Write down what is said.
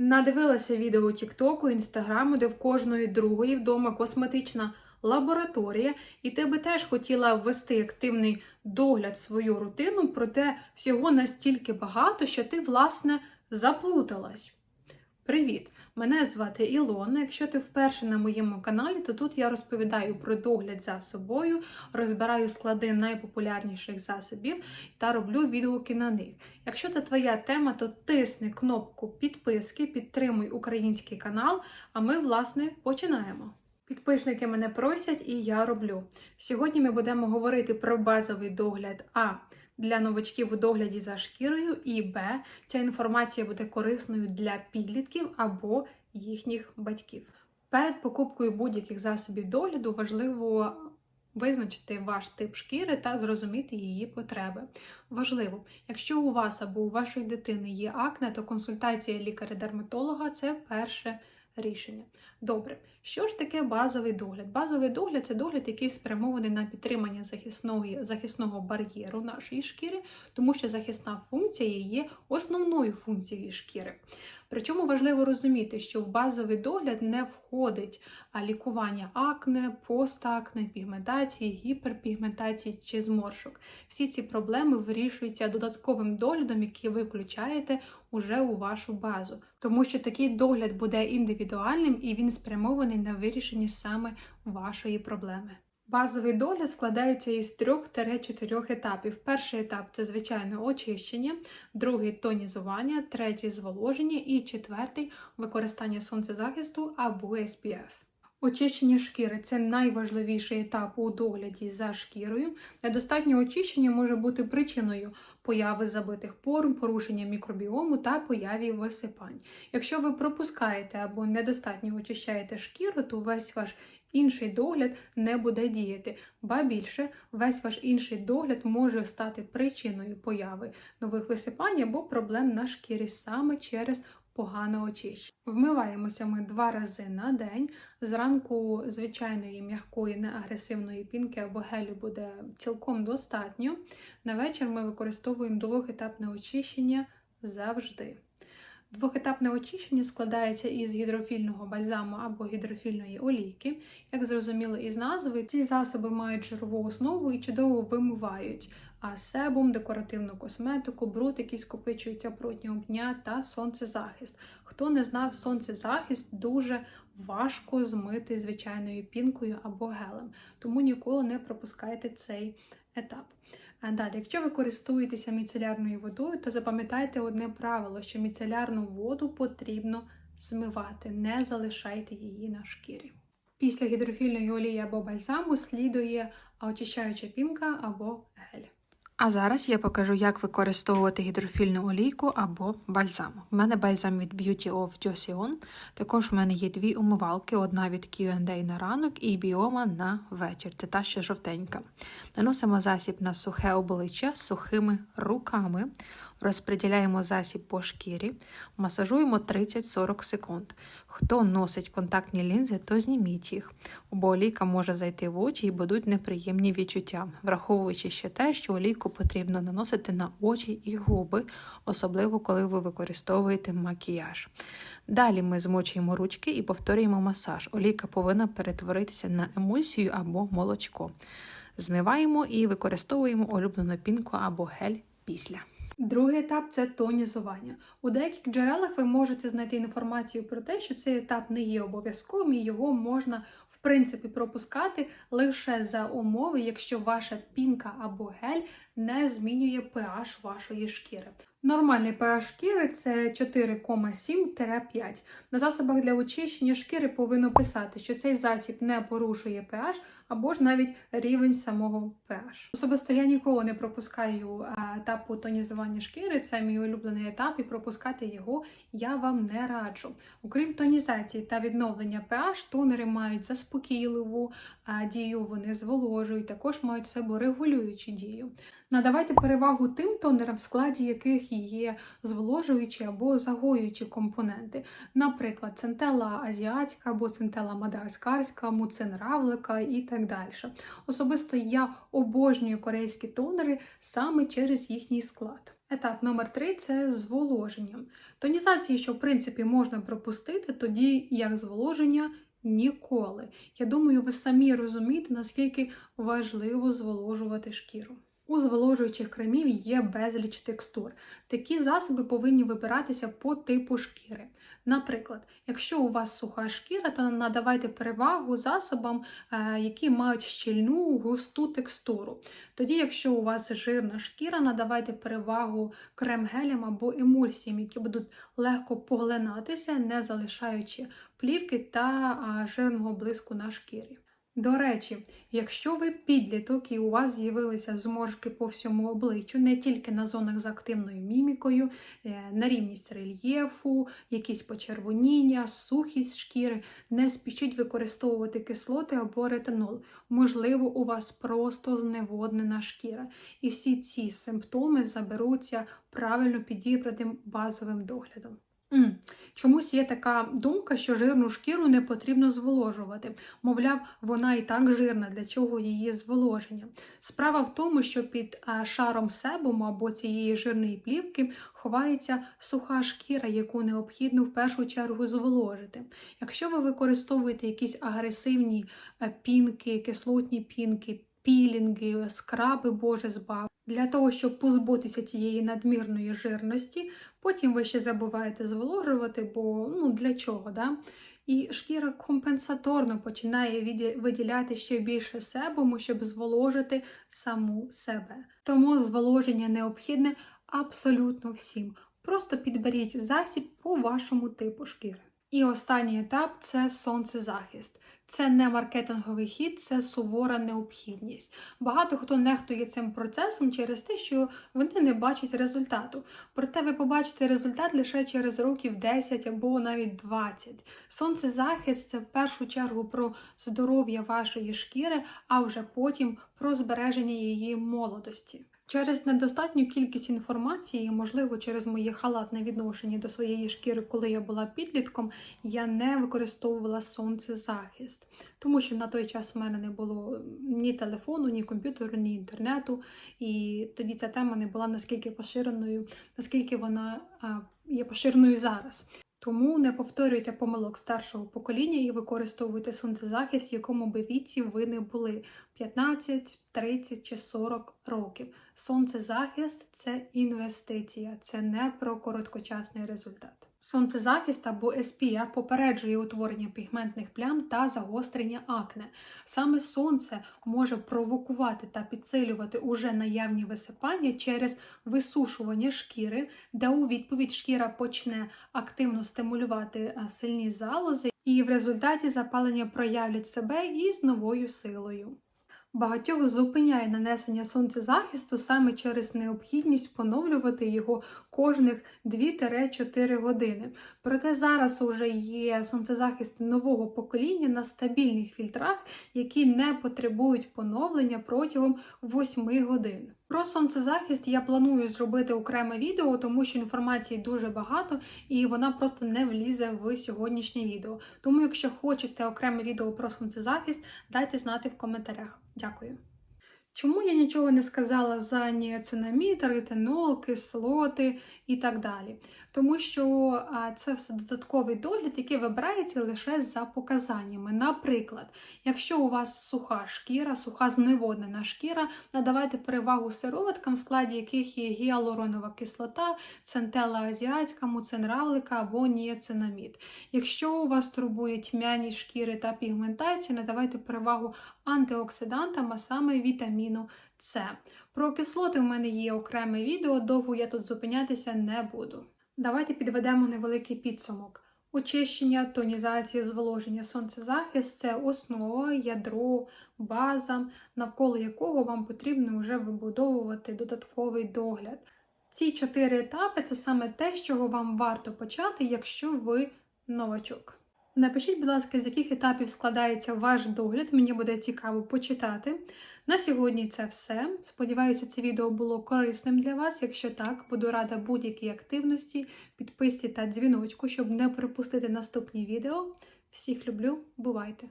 Надивилася відео Тіктоку, Інстаграму, де в кожної другої вдома косметична лабораторія, і ти би теж хотіла ввести активний догляд в свою рутину, проте всього настільки багато, що ти, власне, заплуталась. Привіт! Мене звати Ілона. Якщо ти вперше на моєму каналі, то тут я розповідаю про догляд за собою, розбираю склади найпопулярніших засобів та роблю відгуки на них. Якщо це твоя тема, то тисни кнопку підписки, підтримуй український канал, а ми, власне, починаємо. Підписники мене просять, і я роблю. Сьогодні ми будемо говорити про базовий догляд А для новачків у догляді за шкірою, і Б. Ця інформація буде корисною для підлітків або їхніх батьків. Перед покупкою будь-яких засобів догляду важливо визначити ваш тип шкіри та зрозуміти її потреби. Важливо, якщо у вас або у вашої дитини є акне, то консультація лікаря-дерматолога це перше рішення. Добре, що ж таке базовий догляд? Базовий догляд це догляд, який спрямований на підтримання захисного, захисного бар'єру нашої шкіри, тому що захисна функція є основною функцією шкіри. Причому важливо розуміти, що в базовий догляд не входить лікування акне, постакне, пігментації, гіперпігментації чи зморшок. Всі ці проблеми вирішуються додатковим доглядом, який ви включаєте уже у вашу базу, тому що такий догляд буде індивідуальним і він спрямований на вирішення саме вашої проблеми. Базовий догляд складається із 3-4 етапів. Перший етап це звичайно очищення, другий тонізування, третій зволоження і четвертий використання сонцезахисту або SPF. Очищення шкіри це найважливіший етап у догляді за шкірою. Недостатнє очищення може бути причиною появи забитих пор, порушення мікробіому та появі висипань. Якщо ви пропускаєте або недостатньо очищаєте шкіру, то весь ваш інший догляд не буде діяти, ба більше, весь ваш інший догляд може стати причиною появи нових висипань або проблем на шкірі саме через погане очищення. Вмиваємося ми два рази на день. Зранку звичайної м'якої неагресивної пінки або гелю буде цілком достатньо. На вечір ми використовуємо двохетапне очищення завжди. Двохетапне очищення складається із гідрофільного бальзаму або гідрофільної олійки. Як зрозуміло із назви, ці засоби мають жирову основу і чудово вимивають а себум, декоративну косметику, бруд, який скопичується протягом дня, та сонцезахист. Хто не знав, сонцезахист дуже важко змити звичайною пінкою або гелем, тому ніколи не пропускайте цей етап. Далі, якщо ви користуєтеся міцелярною водою, то запам'ятайте одне правило, що міцелярну воду потрібно змивати, не залишайте її на шкірі. Після гідрофільної олії або бальзаму слідує очищаюча пінка або гель. А зараз я покажу, як використовувати гідрофільну олійку або бальзам. У мене бальзам від Beauty of Joseon. Також в мене є дві умивалки: одна від Q&A на ранок і біома на вечір. Це та ще жовтенька. Наносимо засіб на сухе обличчя з сухими руками. Розподіляємо засіб по шкірі, масажуємо 30-40 секунд. Хто носить контактні лінзи, то зніміть їх, бо олійка може зайти в очі і будуть неприємні відчуття, враховуючи ще те, що олійку потрібно наносити на очі і губи, особливо коли ви використовуєте макіяж. Далі ми змочуємо ручки і повторюємо масаж. Олійка повинна перетворитися на емульсію або молочко. Змиваємо і використовуємо улюблену пінку або гель після. Другий етап це тонізування. У деяких джерелах ви можете знайти інформацію про те, що цей етап не є обов'язковим і його можна в принципі пропускати лише за умови, якщо ваша пінка або гель не змінює pH вашої шкіри. Нормальний pH шкіри це 4,7-5. На засобах для очищення шкіри повинно писати, що цей засіб не порушує pH або ж навіть рівень самого pH. Особисто я ніколи не пропускаю етапу тонізування шкіри, це мій улюблений етап, і пропускати його я вам не раджу. Окрім тонізації та відновлення pH, тонери мають заспокійливу дію, вони зволожують, також мають себорегулюючу дію. Надавайте перевагу тим тонерам, в складі яких є зволожуючі або загоюючі компоненти, наприклад, центела азіатська або центела мадагаскарська, муцин равлика і так далі. Особисто я обожнюю корейські тонери саме через їхній склад. Етап номер три це зволоження. Тонізації, що в принципі можна пропустити, тоді як зволоження ніколи. Я думаю, ви самі розумієте, наскільки важливо зволожувати шкіру. У зволожуючих кремів є безліч текстур. Такі засоби повинні вибиратися по типу шкіри. Наприклад, якщо у вас суха шкіра, то надавайте перевагу засобам, е, які мають щільну густу текстуру. Тоді, якщо у вас жирна шкіра, надавайте перевагу крем-гелям або емульсіям, які будуть легко поглинатися, не залишаючи плівки та жирного блиску на шкірі. До речі, якщо ви підліток і у вас з'явилися зморшки по всьому обличчю, не тільки на зонах з активною мімікою, е, нерівність рельєфу, якісь почервоніння, сухість шкіри, не спішіть використовувати кислоти або ретинол. Можливо, у вас просто зневоднена шкіра. І всі ці симптоми заберуться правильно підібраним базовим доглядом. Чомусь є така думка, що жирну шкіру не потрібно зволожувати. Мовляв, вона і так жирна, для чого її зволоження. Справа в тому, що під шаром себуму або цієї жирної плівки ховається суха шкіра, яку необхідно в першу чергу зволожити. Якщо ви використовуєте якісь агресивні е, пінки, кислотні пінки, пілінги, скраби, Боже збав. Для того, щоб позбутися цієї надмірної жирності, потім ви ще забуваєте зволожувати, бо ну для чого? да? І шкіра компенсаторно починає виділяти ще більше себуму, щоб зволожити саму себе. Тому зволоження необхідне абсолютно всім. Просто підберіть засіб по вашому типу шкіри. І останній етап це сонцезахист. Це не маркетинговий хід, це сувора необхідність. Багато хто нехтує цим процесом через те, що вони не бачать результату. Проте ви побачите результат лише через років 10 або навіть 20. Сонцезахист це в першу чергу про здоров'я вашої шкіри, а вже потім про збереження її молодості. Через недостатню кількість інформації, можливо, через моє халатне відношення до своєї шкіри, коли я була підлітком, я не використовувала сонцезахист, тому що на той час в мене не було ні телефону, ні комп'ютеру, ні інтернету. І тоді ця тема не була наскільки поширеною, наскільки вона є поширеною зараз. Тому не повторюйте помилок старшого покоління і використовуйте сонцезахист, в якому би віці ви не були 15, 30 чи 40 років. Сонцезахист це інвестиція, це не про короткочасний результат. Сонцезахист або SPF попереджує утворення пігментних плям та загострення акне. Саме сонце може провокувати та підсилювати уже наявні висипання через висушування шкіри, де у відповідь шкіра почне активно стимулювати сильні залози, і в результаті запалення проявлять себе із новою силою. Багатьох зупиняє нанесення сонцезахисту саме через необхідність поновлювати його кожних 2-4 години. Проте зараз уже є сонцезахисти нового покоління на стабільних фільтрах, які не потребують поновлення протягом 8 годин. Про сонцезахист я планую зробити окреме відео, тому що інформації дуже багато і вона просто не влізе в сьогоднішнє відео. Тому, якщо хочете окреме відео про сонцезахист, дайте знати в коментарях. Дякую. Чому я нічого не сказала за ніацинамід, ретинол, кислоти і так далі? Тому що це все додатковий догляд, який вибирається лише за показаннями. Наприклад, якщо у вас суха шкіра, суха зневоднена шкіра, надавайте перевагу сироваткам, в складі яких є гіалуронова кислота, центела азіатська, муцинравлика або ніацинамід. Якщо у вас турбує тьмяні шкіри та пігментація, надавайте перевагу антиоксидантам, а саме вітаміну С. Про кислоти в мене є окреме відео, довго я тут зупинятися не буду. Давайте підведемо невеликий підсумок. Очищення, тонізація, зволоження, сонцезахист це основа, ядро, база, навколо якого вам потрібно вже вибудовувати додатковий догляд. Ці чотири етапи це саме те, з чого вам варто почати, якщо ви новачок. Напишіть, будь ласка, з яких етапів складається ваш догляд, мені буде цікаво почитати. На сьогодні це все. Сподіваюся, це відео було корисним для вас. Якщо так, буду рада будь-якій активності, підписці та дзвіночку, щоб не пропустити наступні відео. Всіх люблю, бувайте!